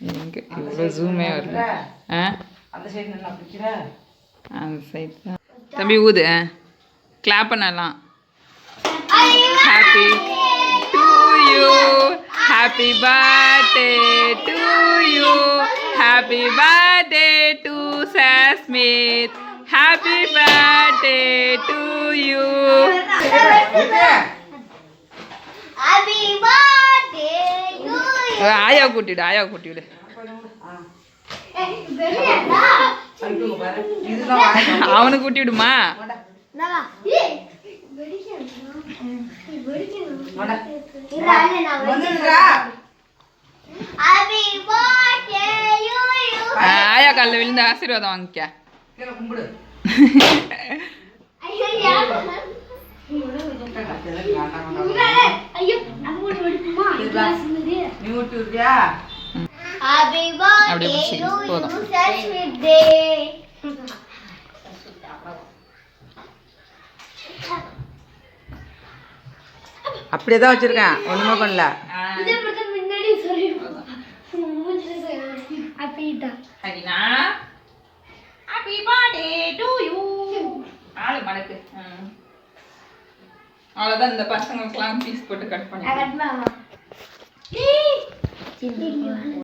எங்கே இவ்வளோ ஜூமே வரல. ஆ? அந்த சைடு நல்லா பிடிக்கிற? அந்த சைடு தான். தம்பி ஊது. கிளாப் பண்ணலாம். Happy to you happy birthday to you happy birthday to Sasmith happy birthday to you Happy birthday. to you. ஆயா கூட்டிவிடு ஆயா கூட்டிவிடு அவனை அவனுக்கு கூட்டி விடுமா ஆயா காலில் விழுந்து ஆசீர்வாதம் வாங்கிக்க ஐயோ, Happy அப்படியே பிடிச்சிக்க, போதும். அப்படியே தான் வச்சிருக்கேன். ஒண்ணுமே பண்ணல. அவ்வளோதான் இந்த பசங்களுக்குலாம் பீஸ் போட்டு கட் பண்ணி கட் மாமா